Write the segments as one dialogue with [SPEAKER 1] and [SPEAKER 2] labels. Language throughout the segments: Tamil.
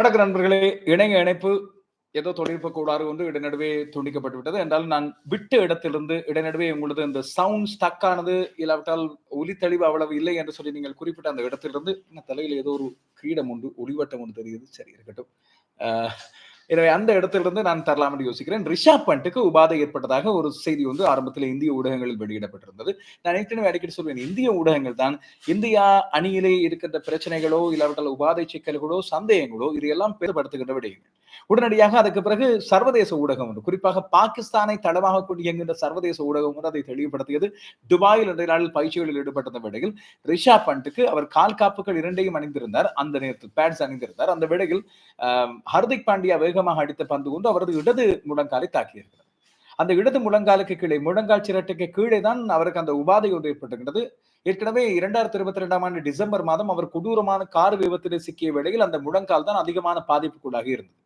[SPEAKER 1] வணக்கம் நண்பர்களே இணைய இணைப்பு ஏதோ தொழில்நுட்ப கூடாறு வந்து இடைநடுவே துண்டிக்கப்பட்டு விட்டது. என்றாலும் நான் விட்ட இடத்திலிருந்து இடைநடுவே உங்களது இந்த சவுண்ட் ஸ்டக் ஆனது இல்லாவிட்டால் ஒலி தெளிவு அவ்வளவு இல்லை என்று சொல்லி நீங்கள் குறிப்பிட்ட அந்த இடத்திலிருந்து என்ன தலையில் ஏதோ ஒரு கிரீடம் உண்டு ஒளிவட்டம் ஒன்று தெரியுது. சரி இருக்கட்டும். எனவே அந்த இடத்திலிருந்து நான் தரலாம் என்று யோசிக்கிறேன். ரிஷாப் பண்ட்டுக்கு உபாதை ஏற்பட்டதாக ஒரு செய்தி வந்து ஆரம்பத்தில் இந்திய ஊடகங்களில் வெளியிடப்பட்டிருந்தது. நான் ஏற்கனவே அடிக்கடி சொல்வேன் இந்திய ஊடகங்கள் தான் இந்தியா அணியிலே இருக்கின்ற பிரச்சனைகளோ இல்லாவிட்டால் உபாதை சிக்கல்களோ சந்தேகங்களோ இதையெல்லாம் பெருப்படுத்துகின்ற விடயங்கள். உடனடியாக அதுக்கு பிறகு சர்வதேச ஊடகம் ஒன்று குறிப்பாக பாகிஸ்தானை தடமாக கொண்டு இயங்குகின்ற சர்வதேச ஊடகம் ஒன்று அதை தெளிவுபடுத்தியது. துபாயில் இன்றைய நாளில் பயிற்சிகளில் ஈடுபட்ட வேளையில் ரிஷாப் பண்ட்டுக்கு அவர் கால் காப்புகள் இரண்டையும் அணிந்திருந்தார். அந்த நேரத்தில் பேட்ஸ் அணிந்திருந்தார். அந்த வேளையில் ஹர்திக் பாண்டியா வேகமாக அடித்த பந்து கொண்டு அவரது இடது முழங்காலை தாக்கியிருக்கிறது. அந்த இடது முழங்காலுக்கு கீழே முழங்கால் சிரட்டுக்கு கீழே தான் அவருக்கு அந்த உபாதை ஒன்று ஏற்பட்டிருக்கிறது. ஏற்கனவே இரண்டாயிரத்தி இருபத்தி ரெண்டாம் ஆண்டு டிசம்பர் மாதம் அவர் கொடூரமான கார் விபத்தில் சிக்கிய வேளையில் அந்த முழங்கால் தான் அதிகமான பாதிப்புக்குள்ளாக இருந்தது.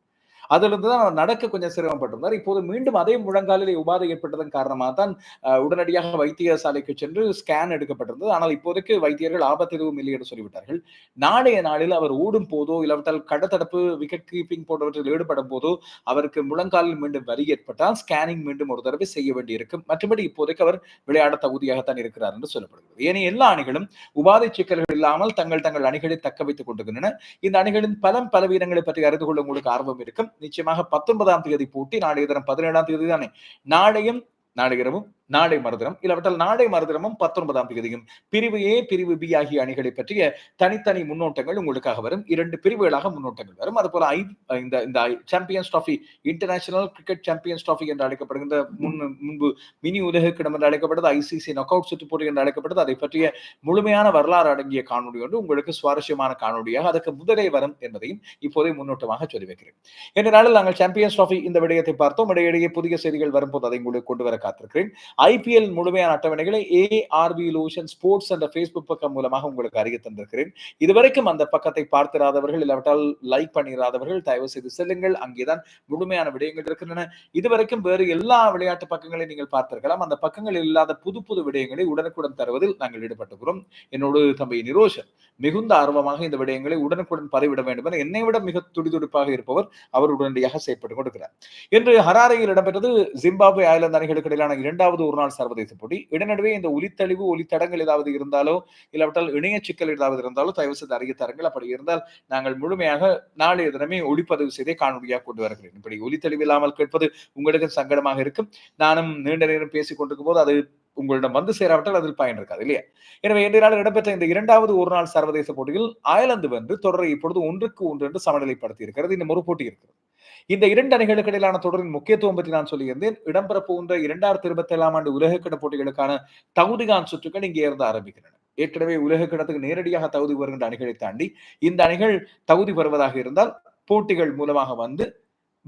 [SPEAKER 1] அதிலிருந்து தான் அவர் நடக்க கொஞ்சம் சிரமப்பட்டிருந்தார். இப்போது மீண்டும் அதே முழங்காலிலே உபாதை ஏற்பட்டதன் காரணமாக தான் உடனடியாக வைத்தியசாலைக்கு சென்று ஸ்கேன் எடுக்கப்பட்டிருந்தது. ஆனால் இப்போதைக்கு வைத்தியர்கள் ஆபத்து எதுவும் இல்லை என்று சொல்லிவிட்டார்கள். நாளைய நாளில் அவர் ஓடும் போதோ இல்லாவிட்டால் கடத்தடுப்பு விக்கெட் கீப்பிங் போன்றவற்றில் ஈடுபடும் போதோ அவருக்கு முழங்காலில் மீண்டும் வரி ஏற்பட்டால் ஸ்கேனிங் மீண்டும் ஒரு தடவை செய்ய வேண்டியிருக்கும். மற்றபடி இப்போதைக்கு அவர் விளையாட தகுதியாகத்தான் இருக்கிறார் என்று சொல்லப்படுகிறது. ஏனைய எல்லா அணிகளும் உபாதை சிக்கல்கள் இல்லாமல் தங்கள் தங்கள் அணிகளை தக்க வைத்துக் கொண்டிருக்கின்றன. இந்த அணிகளின் பலம் பலவீனங்களை பற்றி அறிந்து கொள்ள உங்களுக்கு ஆர்வம் இருக்கும். நிச்சயமாக பத்தொன்பதாம் தேதி போட்டி நாளைய தினம் பதினேழாம் தேதி தானே. நாளையும் நாளை இரவும் நாடை மறுதினம் இல்லாவிட்டால் நாடை மறுதினமும் பத்தொன்பதாம் தேதியும் பிரிவு ஏ பிரிவு பி ஆகிய அணிகளை பற்றிய தனித்தனி முன்னோட்டங்கள் உங்களுக்காக வரும். இரண்டு பிரிவுகளாக முன்னோட்டங்கள் வரும். அது போல இந்த இந்த champions trophy international cricket champions trophy என்று அழைக்கப்படுகின்ற முன் முன்பு மினி உலகக்கிடம் என்று அழைக்கப்பட்டது ஐசிசி நாக் அவுட் சுற்று போட்டி என்று அழைக்கப்பட்டது அதை பற்றிய முழுமையான வரலாறு அடங்கிய காணொலி ஒன்று உங்களுக்கு சுவாரஸ்யமான காணொலியாக அதற்கு முதலே வரும் என்பதையும் இப்போதே முன்னோட்டமாக சொல்லி வைக்கிறேன். என்ற நாளில் நாங்கள் சாம்பியன்ஸ் டிராஃபி இந்த விடயத்தை பார்த்தோம். இடையிடையே புதிய செய்திகள் வரும்போது அதை உங்களுக்கு கொண்டு வர காத்திருக்கிறேன். ஐபிஎல் முழுமையான அட்டவணைகளை ஏஆர்பி லூஷன் ஸ்போர்ட்ஸ் என்ற ஃபேஸ்புக் பக்கம் மூலமாக உங்களுக்கு அறிய தந்திருக்கிறேன். இதுவரைக்கும் அந்த பக்கத்தை பார்த்திராதவர்கள் இல்லாவிட்டால் லைக் பண்ணிராதவர்கள் தயவு செய்து செல்லுங்கள். அங்கேதான் முழுமையான விடயங்கள் இருக்கின்றன. இதுவரைக்கும் வேறு எல்லா விளையாட்டு பக்கங்களையும் நீங்கள் பார்த்திருக்கலாம். அந்த பக்கங்களில் இல்லாத புது புது விடயங்களை உடனுக்குடன் தருவதில் நாங்கள் ஈடுபட்டுகிறோம் என்னோடு தம்பி நிரோஷன். மிகுந்த ஆர்வமாக இந்த விடயங்களை உடனுக்குடன் பதிவிட வேண்டும் என என்னை விட மிக துடிதுடிப்பாக இருப்பவர் அவர் உடனடியாக செயற்பட்டுக் கொண்டிருக்கிறார். இன்று ஹராரையில் இடம்பெற்றது ஜிம்பாப்வே அயர்லாந்து அணிகளுக்கு இடையிலான இரண்டாவது ஒரு நாள் சர்வதேச போட்டி. இடநடுவே இந்த ஒலித்தழிவு ஒலித்தடங்கள் ஏதாவது இருந்தாலோ இல்லாவிட்டால் இணைய சிக்கல் ஏதாவது இருந்தாலோ தயவு செய்து அறிய தரங்கள் அப்படி இருந்தால் நாங்கள் முழுமையாக நாளைய தினமே ஒளிப்பதிவு செய்தே காணொலியாக கொண்டு வருகிறேன் இப்படி ஒலித்தழிவு இல்லாமல் கேட்பது உங்களுக்கு சங்கடமாக இருக்கும். நானும் நீண்ட நேரம் பேசிக் கொண்டிருக்கும் போது அது உங்களிடம் வந்து சேராவிட்டால் அதில் பயன் இருக்காது இல்லையா? எனவே இன்றைய நாள் இடம்பெற்ற இந்த இரண்டாவது ஒரு நாள் சர்வதேச போட்டியில் அயர்லாந்து வென்று தொடரை இப்பொழுது ஒன்றுக்கு ஒன்று என்று சமநிலைப்படுத்தி இருக்கிறது. இந்த ஒரு போட்டி இருக்கிறது. இந்த இரண்டு அணிகளுக்கு இடையிலான தொடரின் முக்கியத்துவம் பற்றி நான் சொல்லியிருந்தேன். இடம்பெற போகின்ற இரண்டாயிரத்தி இருபத்தி ஏழாம் ஆண்டு உலகக்கிட போட்டிகளுக்கான தகுதிகான் சுற்றுகள் இங்கே இருந்து ஆரம்பிக்கின்றன. ஏற்கனவே உலகக்கடத்துக்கு நேரடியாக தகுதி வருகின்ற அணிகளை தாண்டி இந்த அணிகள் தகுதி பெறுவதாக இருந்தால் போட்டிகள் மூலமாக வந்து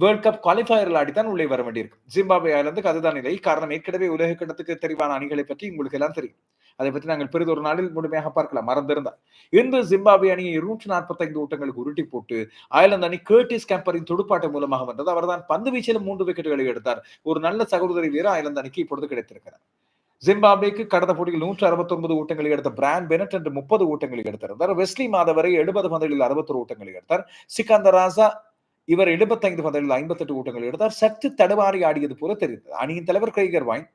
[SPEAKER 1] வேர்ல்ட் கப் குவாலிஃபயரில் ஆடித்தான் உள்ளே வர வேண்டியிருக்கும் ஜிம்பாபே ஐலாந்துக்கு அதுதான் நிலை. காரணம் ஏற்கனவே உலக கிடத்துக்கு தெரிவான அணிகளை பற்றி உங்களுக்கு எல்லாம் தெரியும். அதை பற்றி நாங்கள் பெரிதொரு நாளில் முழுமையாக பார்க்கலாம். மறந்திருந்தால் இன்று ஜிம்பாபே அணியை இருநூற்றி நாற்பத்தி ஐந்து ஓட்டங்களுக்கு உருட்டி போட்டு அயர்லாந்து அணி கேர்டிஸ் கேம்பரின் துடுப்பாட்டம் மூலமாக வந்தது. அவர்தான் பந்து வீச்சிலும் மூன்று விக்கெட்டுகளை எடுத்தார். ஒரு நல்ல சகோதரி வீரர் அயர்லாந்து அணிக்கு இப்பொழுது கிடைத்திருக்கிறார். ஜிம்பாபேக்கு கடந்த போட்டியில் நூற்று அறுபத்தொன்பது ஓட்டங்களை எடுத்த பிராண்ட் பெனட் என்று முப்பது ஓட்டங்களை எடுத்திருந்தார். வெஸ்லி மாதவரை எழுபது பந்தலில் அறுபத்தொரு ஓட்டங்களை எடுத்தார். சிக்கந்தர் இவர் எழுபத்தைந்து பந்தலில் ஐம்பத்தெட்டு ஓட்டங்கள் எடுத்தார். சற்று தடுமாறி ஆடியது போல தெரிந்தது. அணியின் தலைவர் கிரைகர் வாயின்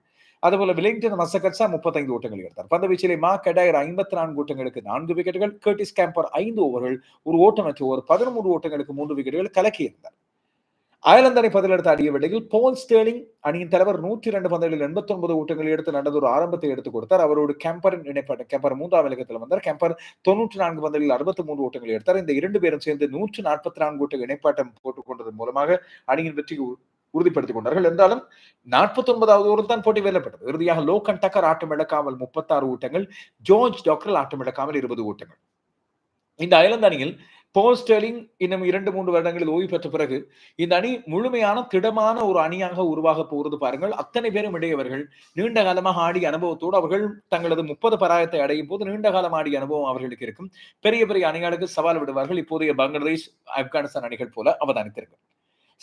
[SPEAKER 1] அதுபோல விலிங்டன் மசகட்சா முப்பத்தைந்து ஓட்டங்கள் எடுத்தார். பந்த வீச்சிலே மா கடாயர் ஐம்பத்தி நான்கு ஓட்டங்களுக்கு நான்கு விக்கெட்டுகள் கர்டிஸ் கேம்பர் ஐந்து ஓவர்கள் ஒரு ஓட்டமற்ற ஒரு பதினொன்று ஓட்டங்களுக்கு மூன்று விக்கெட்டுகள் கலக்கி இருந்தார் அயர்லாந்து அணி பதிலெடுத்த அடிய வேளையில் போல் ஸ்டேலிங் அணியின் தலைவர் நூற்றி இரண்டு பந்தலில் எண்பத்தி ஒன்பது ஓட்டங்கள் எடுத்து நடந்த ஒரு ஆரம்பத்தை எடுத்துக் கொடுத்தார். அவரோடு கேம்பரின் இணைப்பட்ட கேம்பர் மூன்றாம் இலக்கத்தில் வந்தார். கேம்பர் தொன்னூற்றி நான்கு பந்தங்களில் அறுபத்தி மூன்று ஓட்டங்கள் எடுத்தார். இந்த இரண்டு பேரும் சேர்ந்து நூற்று நாற்பத்தி நான்கு ஓட்ட இணைப்பாட்டம் போட்டுக் கொண்டதன் மூலமாக அணியின் வெற்றி உறுதிப்படுத்திக் கொண்டார்கள். என்றாலும் நாற்பத்தி ஒன்பதாவது ஓவர் தான் போட்டி வெல்லப்பட்டது. இறுதியாக லோகன் டக்கர் ஆட்டம் இழக்காமல் முப்பத்தாறு ஓட்டங்கள் ஜோர்ஜ் டாக்டர் ஆட்டம் இழக்காமல் இருபது ஓட்டங்கள் இந்த அயர்லாந்து அணியில் போஸ்டலிங் இன்னும் இரண்டு மூன்று வருடங்களில் ஓய்வு பெற்ற பிறகு இந்த அணி முழுமையான திடமான ஒரு அணியாக உருவாக போகிறது பாருங்கள். அத்தனை பேரும் இடையவர்கள். நீண்ட காலமாக ஆடிய அனுபவத்தோடு அவர்கள் தங்களது முப்பது பராயத்தை அடையும் போது நீண்ட காலம் ஆடிய அனுபவம் அவர்களுக்கு இருக்கும். பெரிய பெரிய அணிகளுக்கு சவால் விடுவார்கள். இப்போதைய பங்களாதேஷ் ஆப்கானிஸ்தான் அணிகள் போல அவதானித்திருக்கும்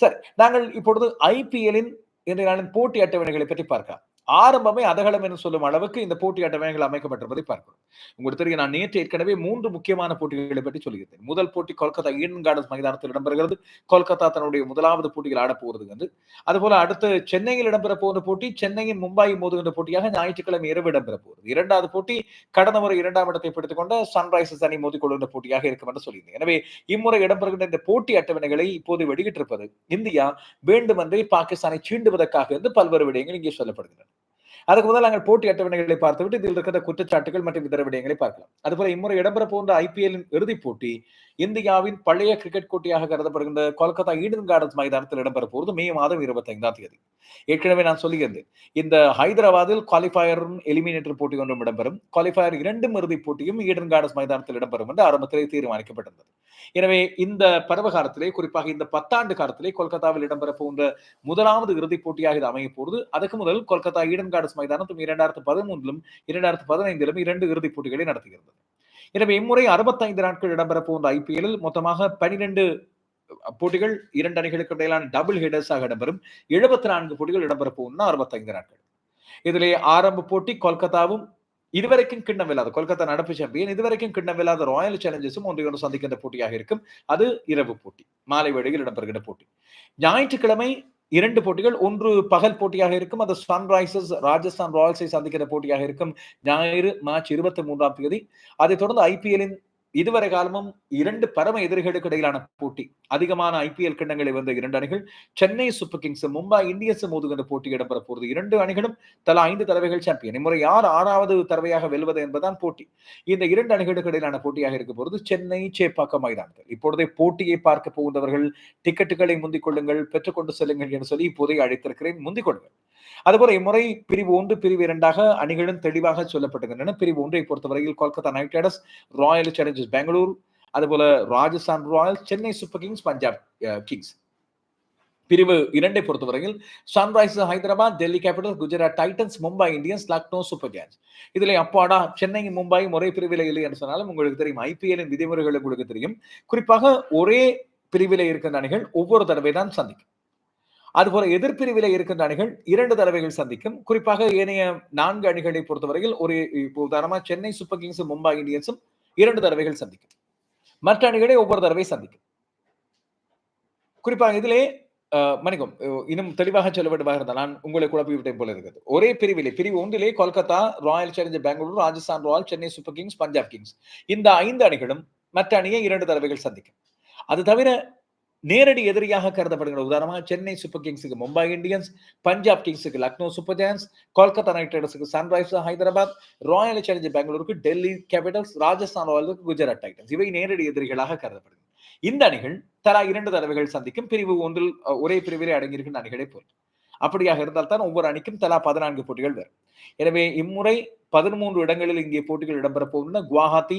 [SPEAKER 1] சரி நாங்கள் இப்பொழுது ஐபிஎல்லின் இன்றைய நாளின் போட்டி அட்டவணைகளை பற்றி பார்க்கலாம். ஆரம்பமே அதகலம் என்று சொல்லும் அளவுக்கு இந்த போட்டி அட்டவணைகள் அமைக்கப்பட்டிருப்பதை பார்க்கிறோம். உங்களுக்கு தெரியும் நான் நேற்று ஏற்கனவே மூன்று முக்கியமான போட்டிகளை பற்றி சொல்லியிருந்தேன். முதல் போட்டி கொல்கத்தா ஈடன் கார்டன்ஸ் மைதானத்தில் இடம்பெறுகிறது. கொல்கத்தா தன்னுடைய முதலாவது போட்டியில் ஆடப்போகிறது என்று அதுபோல அடுத்து சென்னையில் இடம்பெற போகிற போட்டி சென்னையின் மும்பை மோதுகின்ற போட்டியாக ஞாயிற்றுக்கிழமை இரவு இடம்பெற போகிறது. இரண்டாவது போட்டி கடந்த முறை இரண்டாம் இடத்தை பிடித்துக் கொண்ட சன்ரைசர்ஸ் அணி மோதிக்கொள்கின்ற போட்டியாக இருக்கும் என்று சொல்லியிருந்தேன். எனவே இம்முறை இடம்பெறுகின்ற இந்த போட்டி அட்டவணைகளை இப்போது வெளியிட்டிருப்பது இந்தியா வேண்டுமென்றே பாகிஸ்தானை சீண்டுவதற்காக என்று பல்வேறு விடயங்கள் இங்கே சொல்லப்படுகின்றன. அதுக்கு முதல் நாங்கள் போட்டி அட்டவணைகளை பார்த்துவிட்டு இதில் இருக்கிற குற்றச்சாட்டுகள் மற்றும் இதர விடயங்களை பார்க்கலாம். அதுபோல இம்முறை இடம்பெற போன்ற ஐபிஎல்லின் இறுதிப் போட்டி இந்தியாவின் பழைய கிரிக்கெட் போட்டியாக கருதப்படுகின்ற கொல்கத்தா ஈடன் கார்டன்ஸ் மைதானத்தில் இடம்பெற போகிறது மே மாதம் இருபத்தைந்தாம் தேதி. ஏற்கனவே நான் சொல்லியிருந்தேன். இந்த ஹைதராபாத்தில் குவாலிஃபயரும் எலிமினேட்டர் போட்டி ஒன்றும் இடம்பெறும். குவாலிஃபயர் இரண்டும் இறுதிப் போட்டியும் ஈடன் கார்டன்ஸ் மைதானத்தில் இடம்பெறும் என்று ஆரம்பத்திலே தீர்மானிக்கப்பட்டிருந்தது. எனவே இந்த பருவகாலத்திலே குறிப்பாக இந்த பத்தாண்டு காலத்திலே கொல்கத்தாவில் இடம்பெற போகின்ற முதலாவது இறுதிப் போட்டியாக இது அமைய போகிறது. அதுக்கு முதல் கொல்கத்தா ஈடன் கார்டன்ஸ் மைதானத்தும் இரண்டாயிரத்து பதிமூன்றிலும் இரண்டாயிரத்து பதினைந்திலும் இரண்டு இறுதிப் போட்டிகளை நடத்துகிறது. எனவே இம்முறை அறுபத்தைந்து நாட்கள் இடம்பெற போன்ற ஐபிஎல்லில் மொத்தமாக பனிரெண்டு போட்டிகள் இரண்டு அணிகளுக்கு இடையிலான டபுள் ஹெடர்ஸாக இடம்பெறும். எழுபத்தி நான்கு போட்டிகள் இடம்பெற போகும்னா அறுபத்தைந்து நாட்கள். இதிலே ஆரம்ப போட்டி கொல்கத்தாவும் இதுவரைக்கும் கிண்ணம் இல்லாத கொல்கத்தா நடப்பு சாம்பியன் இதுவரைக்கும் கிண்ணம் இல்லாத ராயல் சேலஞ்சர்ஸும் ஒன்றையொன்று சந்திக்கின்ற போட்டியாக இருக்கும். அது இரவு போட்டி மாலை வேளையில் இடம்பெறுகின்ற போட்டி. ஞாயிற்றுக்கிழமை இரண்டு போட்டிகள் ஒன்று பகல் போட்டியாக இருக்கும் அது சன்ரைசர்ஸ் ராஜஸ்தான் ராயல்ஸை சந்திக்கிற போட்டியாக இருக்கும். ஞாயிறு மார்ச் இருபத்தி மூன்றாம் தேதி. அதைத் தொடர்ந்து ஐபிஎல்லின் இதுவரை காலமும் இரண்டு பரம எதிரிகளுக்கு இடையிலான போட்டி. அதிகமான ஐபிஎல் கிண்ணங்களை வந்த இரண்டு அணிகள் Chennai Super Kings Mumbai Indians மோதுகின்ற போட்டி இடம்பெற போகிறது இரண்டு அணிகளும் தலா ஐந்து தடவைகள் சாம்பியன் இம்முறை யார் ஆறாவது தடவையாக வெல்வது என்பதுதான் போட்டி. இந்த இரண்டு அணிகளுக்கு இடையிலான போட்டியாக இருக்க போகிறது சென்னை சேப்பாக்கம் மைதானத்தில். இப்பொழுதே போட்டியை பார்க்க போகின்றவர்கள் டிக்கெட்டுகளை முந்திக் கொள்ளுங்கள் பெற்றுக்கொண்டு செல்லுங்கள் என்று சொல்லி இப்போதே அழைத்திருக்கிறேன். முந்திக் கொள்ளுங்கள். அதுபோல இம்முறை பிரிவு ஒன்று பிரிவு இரண்டாக அணிகளும் தெளிவாக சொல்லப்பட்டுகின்றன பிரிவு ஒன்றை பொறுத்தவரையில் Kolkata Knight Riders Royal Challengers Bangalore அதுபோல Rajasthan Royals Chennai Super Kings Punjab Kings. பிரிவு இரண்டை பொறுத்தவரையில் Sunrisers Hyderabad Delhi Capital Gujarat Titans Mumbai Indians Lucknow Super Giants இதுல அப்பாடா சென்னை மும்பை முறை பிரிவில் இல்லை என்று சொன்னாலும் உங்களுக்கு தெரியும். ஐபிஎல்லின் விதிமுறைகள் உங்களுக்கு தெரியும். குறிப்பாக ஒரே பிரிவில இருக்கின்ற அணிகள் ஒவ்வொரு தடவை தான் சந்திக்கும். அதுபோல எதிர்பிரிவில் இருக்கின்ற அணிகள் இரண்டு தடவைகள் சந்திக்கும். குறிப்பாக ஏனைய நான்கு அணிகளை பொறுத்தவரையில் ஒரு இப்போ உதாரணமா சென்னை சூப்பர் கிங்ஸும் மும்பை இந்தியன்ஸும் இரண்டு தடவைகள் சந்திக்கும். மற்ற அணிகளை ஒவ்வொரு தடவை சந்திக்கும். குறிப்பாக இதிலே மணிக்கம் இன்னும் தெளிவாக சொல்ல வேண்டுமாக இருந்தால் நான் உங்களை குழப்பி விட்டேன் போல இருக்கிறது ஒரே பிரிவிலே பிரிவு ஒன்றிலே Kolkata Royal Challenger Bangalore Rajasthan Royal Chennai Super Kings Punjab Kings. இந்த ஐந்து அணிகளும் மற்ற அணியை இரண்டு தடவைகள் சந்திக்கும். அது தவிர நேரடி எதிரியாக கருதப்படுகிற உதாரணமாக சென்னை சூப்பர் கிங்ஸுக்கு Mumbai Indians Punjab கிங்ஸுக்கு Lucknow Super Giants Kolkata Knight ரைடர்ஸுக்கு Sunrisers Hyderabad Royal challenger பெங்களூருக்கு டெல்லி கேபிட்டல்ஸ் ராஜஸ்தான் ராயல்ஸுக்கு குஜராத் டைட்டன்ஸ். இவை நேரடி எதிரிகளாக கருதப்படுகிறது இந்த அணிகள் தலா இரண்டு தடவைகள் சந்திக்கும் பிரிவு ஒன்றில் ஒரே பிரிவிலே அடங்கியிருக்கின்ற அணிகளை போல். அப்படியாக இருந்தால் தான் ஒவ்வொரு அணிக்கும் தலா பதினான்கு போட்டிகள் வரும். எனவே இம்முறை பதிமூன்று இடங்களில் இங்கே போட்டிகள் இடம்பெற போகின்றன. குவாஹாத்தி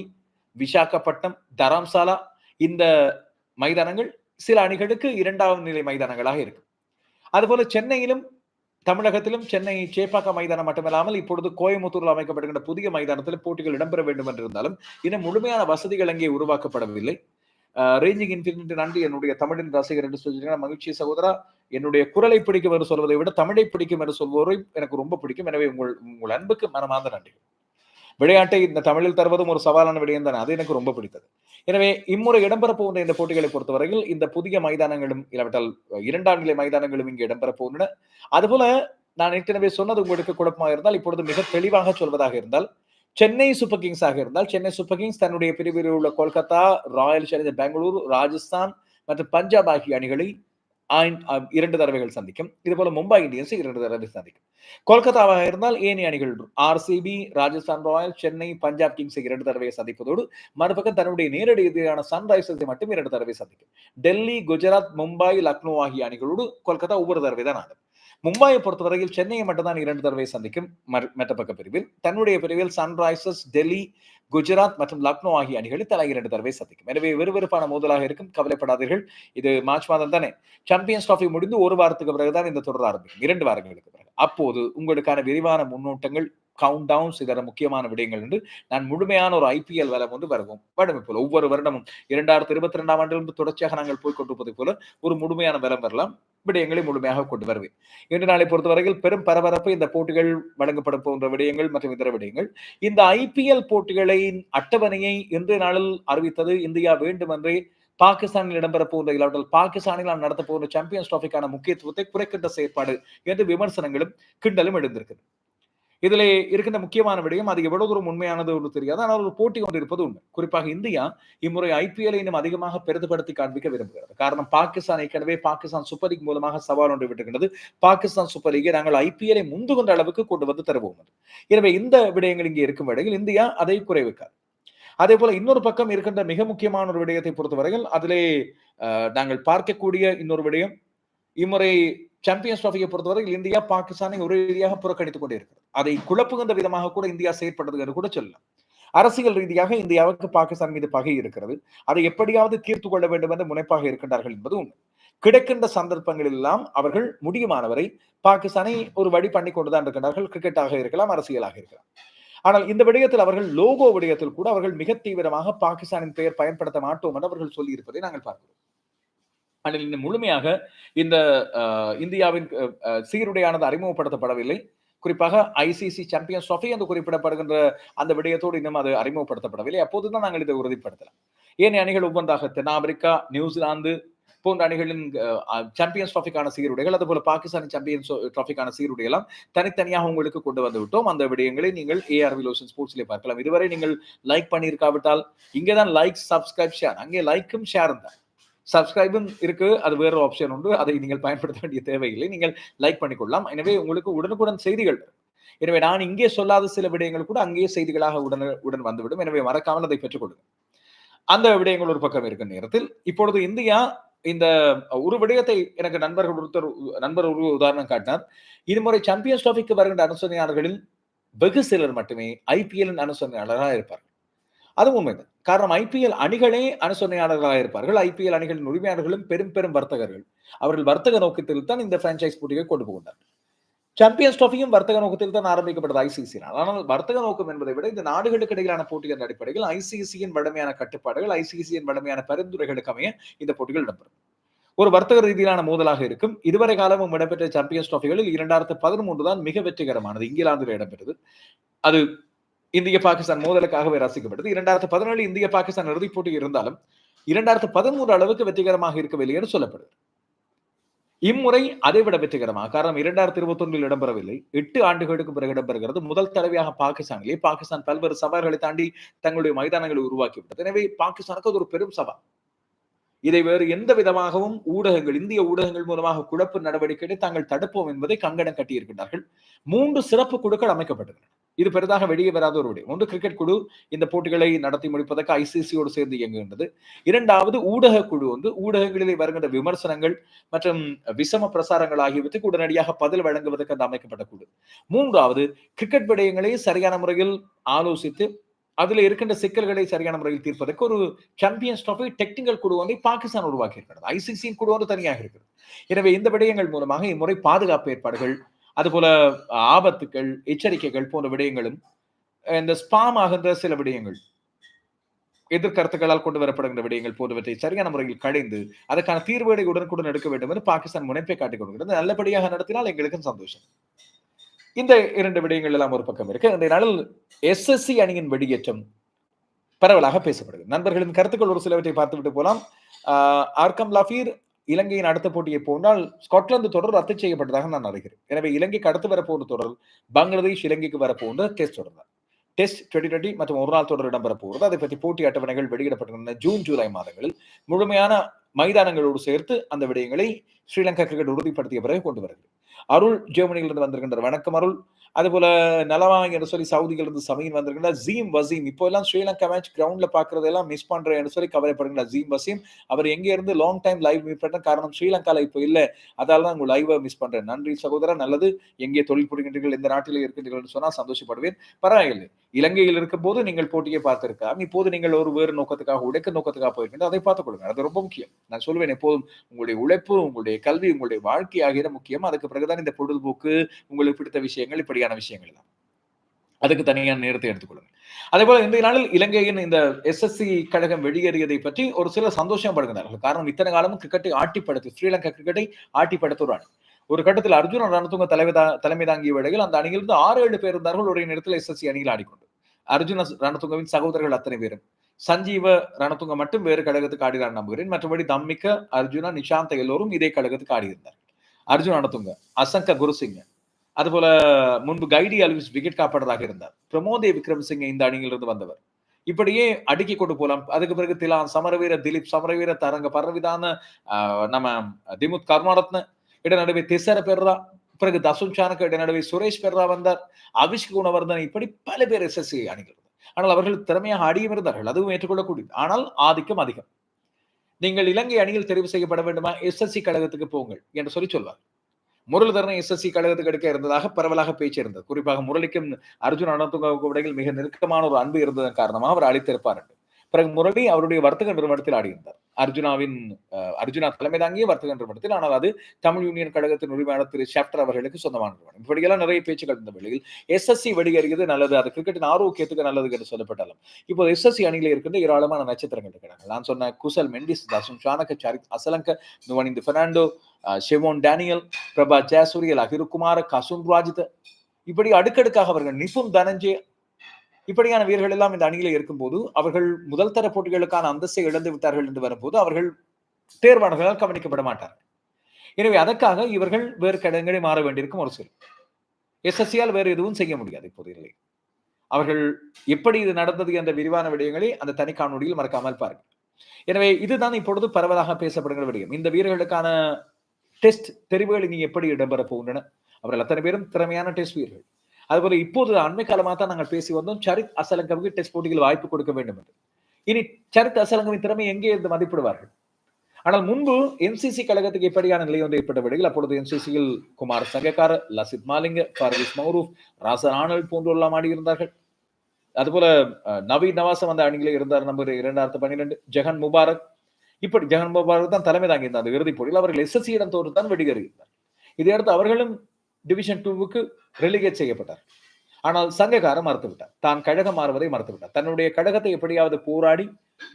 [SPEAKER 1] விசாகப்பட்டினம் தராம்சாலா இந்த மைதானங்கள் சில அணிகளுக்கு இரண்டாவது நிலை மைதானங்களாக இருக்கும் அதுபோல சென்னையிலும் தமிழகத்திலும் சென்னை சேப்பாக்கம் மைதானம் மட்டுமில்லாமல் இப்பொழுது கோயம்புத்தூரில் அமைக்கப்படுகின்ற புதிய மைதானத்தில் போட்டிகள் இடம்பெற வேண்டும் என்றிருந்தாலும் இன்னும் முழுமையான வசதிகள் அங்கே உருவாக்கப்படவில்லை. ரேஞ்சிங் இன்ஃபினிட்டி நன்றி. என்னுடைய தமிழின் ரசிகர் என்று சொல்லியிருக்கீங்க மகிழ்ச்சி சகோதரா என்னுடைய குரலை பிடிக்கும் என்று சொல்வதை விட தமிழை பிடிக்கும் என்று சொல்வோரை எனக்கு ரொம்ப பிடிக்கும். எனவே உங்கள் உங்கள் அன்புக்கு மனமார்ந்த நன்றி விளையாட்டை இந்த தமிழில் தருவதும் ஒரு சவாலான விடயம் தானே? அது எனக்கு ரொம்ப பிடித்தது. எனவே இம்முறை இடம்பெற போகின்ற இந்த போட்டிகளை பொறுத்தவரையில் இந்த புதிய மைதானங்களும் இல்லாவிட்டால் இரண்டாம் நிலை மைதானங்களும் இங்கு இடம்பெற போகின்றன அதுபோல நான் ஏற்கனவே சொன்னது உங்களுக்கு குழப்பமாக இருந்தால் இப்பொழுது மிக தெளிவாக சொல்வதாக இருந்தால் சென்னை சூப்பர் கிங்ஸாக இருந்தால் சென்னை சூப்பர் கிங்ஸ் தன்னுடைய பிரிவில் உள்ள கொல்கத்தா ராயல் சேலஞ்சர் பெங்களூர் ராஜஸ்தான் மற்றும் பஞ்சாப் ஆகிய அணிகளை இரண்டு தடவைகள் சந்திக்கும். இது போல மும்பை இந்தியன்ஸ் இரண்டு தடவை சந்திக்கும். கொல்கத்தாவாக இருந்தால் ஏனைய அணிகள் RCB Rajasthan Royal Chennai Punjab Kings இரண்டு தடவை சந்திப்பதோடு மறுபக்கம் தன்னுடைய நேரடி எதிரான சன்ரைசர்ஸை மட்டும் இரண்டு தடவை சந்திக்கும். டெல்லி குஜராத் மும்பை லக்னோ ஆகிய அணிகளோடு கொல்கத்தா ஒவ்வொரு தடவை தான் ஆகும் மும்பையை பொறுத்தவரையில் சென்னையை மட்டும்தான் இரண்டு தடவை சந்திக்கும். மெட்ட பக்க பிரிவில். தன்னுடைய பிரிவில் சன்ரைசர்ஸ் டெல்லி குஜராத் மற்றும் லக்னோ ஆகிய அணிகளை தலா இரண்டு தடவை சந்திக்கும். எனவே விறுவிறுப்பான மோதலாக இருக்கும். கவலைப்படாதீர்கள். இது மார்ச் மாதம் தானே. சாம்பியன்ஸ் டிராஃபி முடிந்து ஒரு வாரத்துக்கு பிறகுதான் இந்த தொடர் ஆரம்பிக்கும். இரண்டு வாரங்களுக்கு பிறகு. அப்போது உங்களுக்கான விரிவான முன்னோட்டங்கள் கவுண்ட் டவுன்ஸ் இதர முக்கியமான விடயங்கள் என்று நான் முழுமையான ஒரு ஐபிஎல் வலம் வந்து வருவோம். வடம் போல ஒவ்வொரு வருடமும் இரண்டாயிரத்தி இருபத்தி ரெண்டாம் ஆண்டிலிருந்து தொடர்ச்சியாக நாங்கள் போய் கொண்டிருப்பதை போல ஒரு முழுமையான வலம் வரலாம். விடயங்களை முழுமையாக கொண்டு வருவேன். இன்று நாளை பொறுத்தவரையில் பெரும் பரபரப்பு இந்த போட்டிகள் வழங்கப்பட போன்ற விடயங்கள் மற்றும் இதர விடயங்கள். இந்த ஐபிஎல் போட்டிகளின் அட்டவணையை இன்றைய நாளில் அறிவித்தது இந்தியா வேண்டுமென்றே பாகிஸ்தானில் இடம்பெற போன்ற இல்லாவிட்டால் பாகிஸ்தானில் நடத்த போகிற சாம்பியன்ஸ் டிராஃபிக்கான முக்கியத்துவத்தை குறைக்கின்ற செயற்பாடு என்று விமர்சனங்களும் கிண்டலும் எழுந்திருக்கிறது இதுல இருக்கின்ற முக்கியமான விடயம் அது எவ்வளவு தூரம் உண்மையானது ஒன்று தெரியாது. ஆனால் ஒரு போட்டி கொண்டு இருப்பது உண்மை. குறிப்பாக இந்தியா இம்முறை ஐபிஎல் இன்னும் அதிகமாக பெரிதுபடுத்தி காண்பிக்க விரும்புகிறது. காரணம் பாகிஸ்தான் ஏற்கனவே பாகிஸ்தான் சூப்பர் லீக் மூலமாக சவால் ஒன்று விட்டுகின்றது பாகிஸ்தான் சூப்பர் லீகை நாங்கள் ஐபிஎல்லை முந்து கொண்ட அளவுக்கு கொண்டு வந்து தருவோம் எனவே இந்த விடயங்கள் இங்கே இருக்கும் வேளையில் இந்தியா அதை குறைவுக்காது. அதே போல இன்னொரு பக்கம் இருக்கின்ற மிக முக்கியமான ஒரு விடயத்தை பொறுத்தவரையில் அதிலே நாங்கள் பார்க்கக்கூடிய இன்னொரு விடயம் இம்முறை சாம்பியன்ஸ் டிராஃபியை பொறுத்தவரையில் இந்தியா பாகிஸ்தானை ஒரு ரீதியாக புறக்கணித்துக் கொண்டிருக்கிறது. அதை குழப்புகின்ற விதமாக கூட இந்தியா செயற்பட்டது என்று கூட சொல்லலாம். அரசியல் ரீதியாக இந்தியாவுக்கு பாகிஸ்தான் மீது பகை இருக்கிறது. அதை எப்படியாவது தீர்த்து கொள்ள வேண்டும் என்று முனைப்பாக இருக்கின்றார்கள் என்பது உண்மை. கிடைக்கின்ற சந்தர்ப்பங்கள் எல்லாம் அவர்கள் முடியுமானவரை பாகிஸ்தானை ஒரு வழி பண்ணி கொண்டுதான் இருக்கின்றார்கள். கிரிக்கெட்டாக இருக்கலாம் அரசியலாக இருக்கலாம். ஆனால் இந்த விடயத்தில் அவர்கள் லோகோ விடயத்தில் கூட அவர்கள் மிக தீவிரமாக பாகிஸ்தானின் பெயர் பயன்படுத்த மாட்டோம் என்று அவர்கள் சொல்லியிருப்பதை நாங்கள் பார்க்கிறோம். ஆனால் முழுமையாக இந்த இந்தியாவின் சீருடையானது அறிமுகப்படுத்தப்படவில்லை. குறிப்பாக ஐசிசி சாம்பியன் ட்ராஃபி என்று குறிப்பிடப்படுகின்ற அந்த விடயத்தோடு இன்னும் அது அறிமுகப்படுத்தப்படவில்லை. அப்போதுதான் நாங்கள் இதை உறுதிப்படுத்தலாம். ஏனைய அணிகள் ஒவ்வொன்றாக தென்னாப்பிரிக்கா நியூசிலாந்து போன்ற அணிகளின் சாம்பியன்ஸ் ட்ராஃபிக்கான சீருடைகள் அதுபோல பாகிஸ்தான் சாம்பியன்ஸ் ட்ராஃபிக்கான சீருடையெல்லாம் தனித்தனியாக உங்களுக்கு கொண்டு வந்து விட்டோம். அந்த விடயங்களை நீங்கள் ஏஆர் விலோசன் ஸ்போர்ட்ஸ்லேயே பார்க்கலாம். இதுவரை நீங்கள் லைக் பண்ணியிருக்காவிட்டால் இங்கே தான் லைக் சப்ஸ்கிரைப் ஷேர் அங்கே லைக்கும் ஷேரும் தான். சப்ஸ்கிரைபும் இருக்கு. அது வேற ஆப்ஷன் உண்டு. அதை நீங்கள் பயன்படுத்த வேண்டிய தேவையில்லை. நீங்கள் லைக் பண்ணிக்கொள்ளலாம். எனவே உங்களுக்கு உடனுக்குடன் செய்திகள். எனவே நான் இங்கே சொல்லாத சில விடயங்கள் கூட அங்கேயே செய்திகளாக உடன் உடன் வந்துவிடும். எனவே மறக்காமல் அதை பெற்றுக்கொள்ளுங்க அந்த விடயங்கள் ஒரு பக்கம் இருக்கும் நேரத்தில். இப்பொழுது இந்தியா இந்த ஒரு விடயத்தை எனக்கு நண்பர்கள் ஒருத்தர் நண்பர் ஒரு உதாரணம் காட்டினார். இதுமுறை சாம்பியன்ஸ் டிராஃபிக்கு வருகின்ற அனுசரணையாளர்களில் வெகு சிலர் மட்டுமே ஐபிஎல்லின் அனுசரணையாளராக இருப்பார் அது உண்மைதான் காரணம் ஐபிஎல் அணிகளே அனுசரணையாளர்களாக இருப்பார்கள். ஐபிஎல் அணிகளின் உரிமையாளர்களும் பெரும் பெரும் வர்த்தகர்கள். அவர்கள் வர்த்தக நோக்கத்தில் தான் இந்த பிரான்சைஸ் போட்டியை கொண்டு போகின்றனர். சாம்பியன்ஸ் ட்ராஃபியும் வர்த்தக நோக்கத்தில் தான் ஆரம்பிக்கப்பட்டது ஐசிசினால் ஆனால் வர்த்தக நோக்கம் என்பதை விட இந்த நாடுகளுக்கு இடையிலான போட்டிகள் அடிப்படையில் ஐசிசியின் வடமையான கட்டுப்பாடுகள் ஐசிசியின் வடமையான பரிந்துரைகளுக்கு அமைய இந்த போட்டிகள் இடம்பெறும். ஒரு வர்த்தக ரீதியிலான மோதலாக இருக்கும். இதுவரை காலமும் இடம்பெற்ற சாம்பியன்ஸ் டிராஃபிகளில் இரண்டாயிரத்து பதிமூன்று தான் மிக வெற்றிகரமானது. இங்கிலாந்தில் இடம்பெற்றது. அது இந்திய பாகிஸ்தான் மோதலுக்காகவே ரசிக்கப்பட்டது. இரண்டாயிரத்து பதினேழு இந்திய பாகிஸ்தான் இறுதிப் போட்டி இருந்தாலும் இரண்டாயிரத்து பதிமூன்று அளவுக்கு வெற்றிகரமாக இருக்கவில்லை என்று சொல்லப்படுது இம்முறை அதைவிட வெற்றிகரமாக காரணம் இரண்டாயிரத்தி இருபத்தி ஒன்றில் இடம்பெறவில்லை. எட்டு ஆண்டுகளுக்கு பிறகு இடம்பெறுகிறது. முதல் தடவையாக பாகிஸ்தானிலே பாகிஸ்தான் பல்வேறு சவால்களை தாண்டி தங்களுடைய மைதானங்களை உருவாக்கிவிட்டது. எனவே பாகிஸ்தானுக்கு அது ஒரு பெரும் சவால். இதை வேறு எந்த விதமாகவும் ஊடகங்கள் இந்திய ஊடகங்கள் மூலமாக குழப்பு நடவடிக்கைகளை தாங்கள் தடுப்போம் என்பதை கங்கணம் கட்டியிருக்கிறார்கள் மூன்று சிறப்பு குழுக்கள் அமைக்கப்பட்டுள்ளன. இது பெரிதாக வெளியே வராத ஒரு விடயம் ஒன்று கிரிக்கெட் குழு இந்த போட்டிகளை நடத்தி முடிப்பதற்கு ஐசிசியோடு சேர்ந்து இயங்குகின்றது. இரண்டாவது ஊடக குழு வந்து ஊடகங்களிலே வருகின்ற விமர்சனங்கள் மற்றும் விசம பிரசாரங்கள் ஆகியவற்றுக்கு உடனடியாக பதில் வழங்குவதற்கு அந்த அமைக்கப்பட்ட குழு. மூன்றாவது கிரிக்கெட் விடயங்களை சரியான முறையில் ஆலோசித்து அதுல இருக்கின்ற சிக்கல்களை சரியான முறையில் தீர்ப்பதற்கு ஒரு சாம்பியன்ஸ் ட்ராஃபி டெக்னிக்கல் குழு ஒன்றை பாகிஸ்தான் உருவாக்கி இருக்கிறது ஐசிசியின் குழு வந்து தனியாக இருக்கிறது. எனவே இந்த விடயங்கள் மூலமாக இம்முறை பாதுகாப்பு ஏற்பாடுகள் அதுபோல ஆபத்துக்கள் எச்சரிக்கைகள் போன்ற விடயங்களும் இந்த ஸ்பாம் ஆகின்ற சில விடயங்கள் எதிர்கருத்துக்களால் கொண்டு வரப்படுகின்ற விடயங்கள் போன்றவற்றை சரியான முறையில் கடைந்து அதற்கான தீர்வுகளை உடனுக்குடன் எடுக்க வேண்டும் என்று பாகிஸ்தான் முனைப்பை காட்டிக் கொடுக்கிறது நல்லபடியாக நடத்தினால் எங்களுக்கும் சந்தோஷம். இந்த இரண்டு விடயங்கள் எல்லாம் ஒரு பக்கம் இருக்கு. இந்த நாளில் எஸ்எஸ்சி அணியின் வெளியேற்றம் பரவலாக பேசப்படுகிறது. நண்பர்களின் கருத்துக்கள் ஒரு சிலவற்றை பார்த்துவிட்டு போலாம். ஆர்கம் லாஃபீர் இலங்கையின் அடுத்த போட்டியை போனால் ஸ்காட்லாந்து தொடர் ரத்து செய்யப்பட்டதாக நான் அறிகிறேன். எனவே இலங்கைக்கு அடுத்து வரப்போன தொடர் பங்களாதேஷ் இலங்கைக்கு வரப்போன்ற டெஸ்ட் தொடர் தான். டெஸ்ட் டுவெண்ட்டி டுவெண்ட்டி மற்றும் ஒரு நாள் தொடர் இடம்பெற போகிறது அதை பற்றி போட்டி அட்டவணைகள் வெளியிடப்பட்டிருந்த ஜூன் ஜூலை மாதங்களில். முழுமையான மைதானங்களோடு சேர்த்து அந்த விடயங்களை ஸ்ரீலங்கா கிரிக்கெட் உறுதிப்படுத்திய பிறகு கொண்டு வருகிறது அருள் ஜெர்மனியிலிருந்து வந்திருக்கின்ற வணக்கம் அருள். அதுபோல நலவாங்க என்று சொல்லி சவுதியிலிருந்து சமீன் வந்திருக்கின்ற ஜீம் வசீம். இப்போ எல்லாம் ஸ்ரீலங்கா மேட்ச் கிரவுண்ட்ல பாக்குறதெல்லாம் மிஸ் பண்றேன்னு சொல்லி கவலைப்படுகின்ற ஜீம் வசீம். அவர் எங்க இருந்து லாங் டைம் லைவ் மீட் பண்ண காரணம் ஸ்ரீலங்கால இப்போ இல்ல. அதால தான் உங்க லைவ் மிஸ் பண்றேன். நன்றி சகோதரர். நல்லது. எங்கே தொழில் புரிகின்றீர்கள்? இந்த நாட்டிலே இருக்கின்றீர்கள்? சொன்னா சந்தோஷப்படுவேன். பரவாயில்லை. இலங்கையில் இருக்கும் போது நீங்கள் போட்டியை பார்த்திருக்கலாம். இப்போது நீங்கள் ஒரு வேறு நோக்கத்துக்காக உடைக்க நோக்கத்துக்காக போயிருக்கின்ற அதை பார்த்துக் கொள்ளுங்க அது ரொம்ப முக்கியம். நான் சொல்வேன் எப்போதும் உங்களுடைய உழைப்பு உங்களுடைய கல்வி உங்களுடைய வாழ்க்கை ஆகிய முக்கியம். அதுக்கு பிறகுதான் இந்த பொழுதுபோக்கு உங்களுக்கு பிடித்த விஷயங்கள் இப்படியான விஷயங்கள் தான் அதுக்கு தனியான நேரத்தை எடுத்துக்கொள்ளுங்கள் அதே போல இந்த நாளில் இலங்கையின் இந்த எஸ்எஸ்சி கழகம் வெளியேறியதை பற்றி ஒரு சில சந்தோஷம் படுகிறார்கள் காரணம் இத்தனை காலமும் கிரிக்கெட்டை ஆட்டிப்படுத்து ஸ்ரீலங்கா கிரிக்கெட்டை ஆட்டிப்படுத்துறாங்க ஒரு கட்டத்தில் அர்ஜுனன் ரணதுங்க தலைமை தலைமை தாங்கிய வேளையில் அந்த அணியிலிருந்து ஆறு ஏழு பேர் இருந்தார்கள். ஒரே நேரத்தில் எஸ்எஸ்சி அணியில் ஆடிக்கொண்டு. அர்ஜுன ரணதுங்கவின் சகோதரர்கள் அத்தனை பேரும். சஞ்சீவ ரணதுங்க மட்டும் வேறு கழகத்துக்கு ஆடினார் நம்புகிறேன். மற்றபடி தம்மிக்க அர்ஜுனா நிஷாந்த எல்லோரும் இதே கழகத்துக்கு ஆடியிருந்தார். அர்ஜுன் ரணதுங்க அசங்க குருசிங்க. அதுபோல முன்பு கைடி அல்விஸ் விக்கெட் காப்பாளராக இருந்தார். பிரமோதே விக்ரமசிங்க இந்த அணியிலிருந்து வந்தவர். இப்படியே அடுக்கி கொண்டு போலாம். அதுக்கு பிறகு திலான் சமரவீர திலீப் சமரவீர தரங்க பரவிதான நம்ம திமுத் கர்மாரத்ன இடநடுவே திசர பெர்ரா. பிறகு தசுன் சானக்க இடநடுவே சுரேஷ் பெர்ரா வந்தார். அவிஷ் குணவர்தன் இப்படி பல பேர் எஸ்எஸ்சி அணிகள் ஆனால் அவர்கள் திறமையாக ஆடியும் இருந்தார்கள். அதுவும் ஏற்றுக்கொள்ளக்கூடியது. ஆனால் ஆதிக்கம் அதிகம். நீங்கள் இலங்கை அணியில் தெரிவு செய்யப்பட வேண்டுமா? எஸ்எஸ்சி கழகத்துக்கு போங்கள் என்று சொல்லி சொல்வார். முரளிதரன் எஸ்எஸ்சி கழகத்துக்கு எடுக்க இருந்ததாக பரவலாக பேச்சு இருந்தது. குறிப்பாக முரளிக்கும் அர்ஜுன் அனந்துங்க இடையில் மிக நெருக்கமான ஒரு அன்பு இருந்ததன் காரணமாக அவர் அளித்திருப்பார் என்று. பிறகு முரளி அவருடைய வர்த்தக நிறுவனத்தில் ஆடியிருந்தார் அர்ஜுனாவின் அர்ஜுனா தலைமை தாங்கிய வர்த்தக நிறுவனத்தில் ஆனால் அது தமிழ் யூனியன் கழகத்தின் உரிமையாளர் திரு ஷாப்டர் அவர்களுக்கு சொந்தமான நிறுவனம். இப்படியெல்லாம் நிறைய பேச்சுக்கள் இருந்த வேளையில் எஸ்எஸ்சி வெளியேறியது நல்லது அது கிரிக்கெட்டின் ஆரோக்கியத்துக்கு நல்லது என்று சொல்லப்பட்டாலும் இப்போ எஸ்எஸ்சி அணியில் இருக்கின்ற ஏராளமான நட்சத்திரங்கள் இருக்கிறாங்க நான் சொன்ன குசல் மெண்டிஸ் தாசும் சானக சாரித் அசலங்க நுவனிந்து பெர்னாண்டோ ஷெவோன் டேனியல் பிரபா ஜெயசூரியல் அகிருக்குமார கசுன் ராஜித் இப்படி அடுக்கடுக்காக அவர்கள் நிபுன் தனஞ்சே இப்படியான வீரர்கள் எல்லாம் இந்த அணியில இருக்கும்போது அவர்கள் முதல் தர போட்டிகளுக்கான அந்தஸ்தை இழந்து விட்டார்கள் என்று வரும்போது அவர்கள் தேர்வாளர்களால் கவனிக்கப்பட மாட்டார்கள். எனவே அதற்காக இவர்கள் வேறு கடங்களை மாற வேண்டியிருக்கும் ஒரு சில எஸ்எஸ்சியால் வேறு எதுவும் செய்ய முடியாது இப்போது இல்லை. அவர்கள் எப்படி இது நடந்தது என்ற விரிவான விடயங்களை அந்த தனி காணொலியில் மறக்காமல் பாருங்கள். எனவே இதுதான் இப்பொழுது பரவலாக பேசப்படுகிற விடயம். இந்த வீரர்களுக்கான டெஸ்ட் தெரிவுகள் இனி எப்படி இடம்பெற போகின்றன? அவர்கள் அத்தனை பேரும் திறமையான டெஸ்ட் வீரர்கள். அதுபோல இப்போது அண்மை காலமாக தான் நாங்கள் பேசி வந்தோம். சரித் அசலங்கவுக்கு டெஸ்ட் போட்டியில் வாய்ப்பு கொடுக்க வேண்டும் என்று. இனி சரித் அசலங்கவின் திறமை எங்கே இருந்து மதிப்பிடுவார்கள்? ஆனால் முன்பு என்சிசி கழகத்துக்கு எப்படியான நிலை ஒன்று ஏற்பட்ட விடையில் அப்பொழுது என்சிசியில் குமார் சங்கக்கார லசித் மாலிங்க பார்விஸ் மௌரூப் ராசன் ஆனல் போன்றோரெல்லாம் ஆடியிருந்தார்கள். அதுபோல நவீன் நவாசம் அந்த அணியிலே இருந்தார் நம்பர் இரண்டாயிரத்து பன்னிரெண்டு ஜெகன் முபாரக். இப்படி ஜெகன் முபாரக் தான் தலைமை தாங்கியிருந்தார். அந்த இறுதிப் போட்டியில் அவர்கள் எஸ்எஸ்சியிடம் தோற்று தான் வெடிகருகிறார் இதையடுத்து அவர்களும் டிவிஷன் டூவுக்கு ரெலிகேட் செய்யப்பட்டார். ஆனால் சங்ககாரம் மறுத்துவிட்டார். தான் கழகம் மாறுவதை மறுத்துவிட்டார். தன்னுடைய கழகத்தை எப்படியாவது போராடி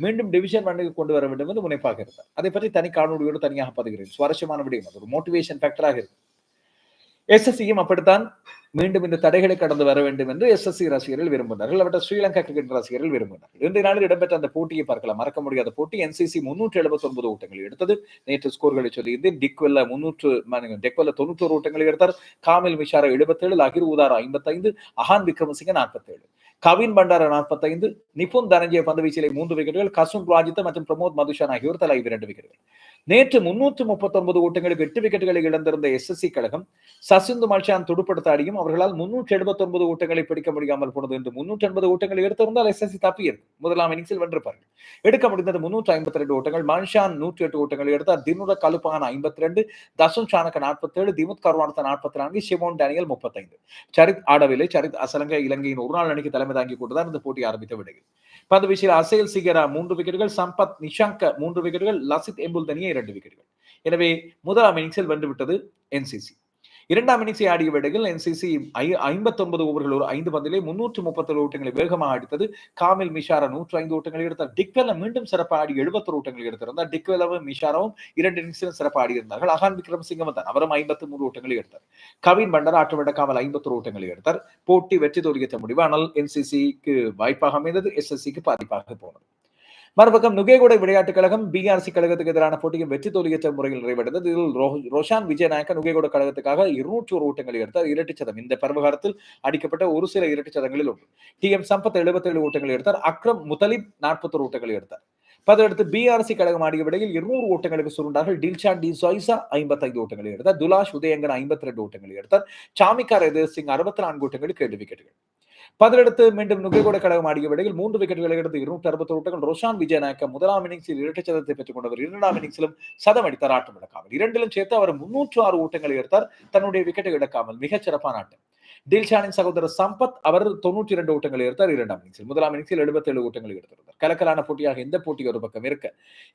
[SPEAKER 1] மீண்டும் டிவிஷன் ஒன்னுக்கு கொண்டு வர வேண்டும் என்று முனைப்பாக இருந்தார். அதை பற்றி தனி காணொலியோடு தனியாக பதிகிறேன். சுவாரஸ்யமான விடயம் அது. ஒரு மோட்டிவேஷன் ஃபேக்டராக இருக்கு. எஸ்எஸ்சியும் அப்படித்தான் மீண்டும் இந்த தடைகளை கடந்து வர வேண்டும் என்று எஸ்எஸ்சி ரசிகர்கள் விரும்பினார்கள் அவற்றை ஸ்ரீலங்கா கிரிக்கெட் ரசிகர்கள் விரும்பினார்கள் இன்றைய நாளில் இடம்பெற்ற அந்த போட்டியை பார்க்கலாம். மறக்க முடியாத போட்டி. என்சிசி முன்னூற்று எழுபத்தி ஒன்பது ஓட்டங்கள் எடுத்தது. நேற்று ஸ்கோர்களை சொல்லியிருந்தேன். டிக்வெல்ல முன்னூற்று டெக்வெல்ல தொண்ணூற்றோரு ஓட்டங்களை எடுத்தார். காமில் மிஷாரா எழுபத்தேழு அகிர் உதாரா ஐம்பத்தைந்து அஹான் விக்ரமசிங்க நாற்பத்தேழு. கவின் பண்டார நாற்பத்தைந்து நிபுன் தனஞ்சய பந்து வீச்சிலே மூன்று விக்கெட்டுகள் கசுன் ராஜித் மற்றும் பிரமோத் மதுஷான் ஆகியோர் தலா இரண்டு விக்கெட்டுகள் நேற்று முன்னூற்று முப்பத்தொன்பது ஓட்டங்களுக்கு எட்டு விக்கெட்டுகளை இழந்திருந்த எஸ்எஸ்சி கழகம் சசிந்து மல்ஷான் துடுப்படுத்தாடியும் அவர்களால் முன்னூற்றி எழுபத்தி ஒன்பது ஓட்டங்களை பிடிக்க முடியாமல் போனது என்று முன்னூற்றி எண்பது ஓட்டங்களை எடுத்திருந்தால் எஸ்எஸ்சி தப்பியது முதலாம் இன்னிங்ஸில் வென்றிருப்பார்கள் எடுக்க முடிந்தது முன்னூற்றி ஐம்பத்தி ரெண்டு ஓட்டங்கள். மல்ஷான் நூற்றி எட்டு ஓட்டங்களை எடுத்தார். தினுர கலுப்பான ஐம்பத்தி ரெண்டு தசுன் சாணக்க நாற்பத்தி ஏழு திமுத் கருவானத்த நாற்பத்தி நான்கு சிவோன் டேனியல் முப்பத்தைந்து. சரித் ஆடவில்லை. சரித் அசலங்க இலங்கையின் ஒரு நாள் அணிக்கு தலைமை தாங்கி கொண்டுதான் இந்த போட்டி ஆரம்பித்த விடையில். பந்து வீச்சில் அசேல் சிகரா மூன்று விக்கெட்டுகள் சம்பத் நிஷாங்க மூன்று விக்கெட்டுகள் லசித் எம்புல் தனியே இரண்டு விக்கெட்டுகள். எனவே முதலாம் இன்னிங்ஸில் வென்றுவிட்டது என்சிசி இரண்டாம் இன்னிங்ஸை ஆடிய வேடையில் என்சிசி ஐம்பத்தொன்பது ஓவர்கள் ஒரு ஐந்து பந்திலே முன்னூற்று முப்பத்தொரு ஓட்டங்களை வேகமாக அடித்தது. காமில் மிஷாரா நூற்று ஐந்து ஓட்டங்களை எடுத்தார். டிக்வெல்ல மீண்டும் சிறப்பாக ஆடி எழுபத்தொரு ஓட்டங்களை எடுத்திருந்தார். டிக்வெல்லவும் மிஷாராவும் இரண்டு இன்னிங்ஸிலும் சிறப்பாக ஆடியிருந்தார்கள். அகான் விக்ரம் சிங்கம் தான் அவரும் ஐம்பத்தி மூன்று ஓட்டங்களை எடுத்தார். கவின் பண்டர் ஆட்டமிட காமல் ஐம்பத்தொரு ஓட்டங்களை எடுத்தார். போட்டி வெற்றி தோல்வியற்ற முடிவு. ஆனால் என்சிசிக்கு வாய்ப்பாக அமைந்தது. எஸ்எஸ்சிக்கு பாதிப்பாக போனது. மறுபக்கம் நுகேகொடை விளையாட்டுக் கழகம் பிஆர்சி கழகத்துக்கு எதிரான போட்டியும் வெற்றி தோல்வியற்ற முறையில் நிறைவடைந்தது. இதில் ரோஷான் விஜயநாயக்க நுகேகொட கழகத்துக்காக இருநூற்றி ஒரு ஓட்டங்களை எடுத்தார். இரட்டு சதம். இந்த பருவகாலத்தில் அடிக்கப்பட்ட ஒரு சில இரட்டு சதங்களில் ஒன்று. டி எம் சம்பத் எழுபத்தி ஏழு ஓட்டங்களை எடுத்தார். அக்ரம் முதலிப் நாற்பத்தொரு ஓட்டங்களை எடுத்தார். பதிலடுத்து பிஆர்சி கழகம் ஆடிய விடையில் இருநூறு ஓட்டங்களுக்கு சுருண்டார்கள். டில்ஷான் டி சாய்சா ஐம்பத்தைந்து ஓட்டங்களை எடுத்தார். துலாஷ் உதயங்கன் ஐம்பத்தி ரெண்டு ஓட்டங்களை எடுத்தார். சாமிக்கார் எதிர் சிங் அறுபத்தி நான்கு ஓட்டங்களுக்கு ஏழு விக்கெட்டுகள் பதிலெடுத்து மீண்டும் நுகைகூட கழகம் ஆடிய விடையில் மூன்று விக்கெட்டுகளை எடுத்து இருநூற்றி அறுபத்தி ஓட்டங்கள் ரோஷான் விஜயநாயக்க முதலாம் இன்னிங்ஸில் இரட்டை சதத்தை பெற்றுக் கொண்டவர் இரண்டாம் இன்னிங்ஸிலும் சதம் அடித்தார் ஆட்டம் இழக்காமல் இரண்டிலும் சேர்த்து அவர் முன்னூற்று ஆறு ஓட்டங்களை எடுத்தார். தன்னுடைய விக்கெட்டை இழக்காமல் மிகச் சிறப்பான ஆட்டம். டில்ஷானின் சகோதரர் சம்பத் அவர் தொண்ணூற்றி இரண்டு ஓட்டங்களை எடுத்தார் இரண்டாம் இன்னிங்ஸில் முதலாம் இன்னிங்ஸில் எழுபத்தி ஏழு ஓட்டங்களை எடுத்திருந்தார். கலக்கலான போட்டியாக இந்த போட்டி ஒரு பக்கம் இருக்க.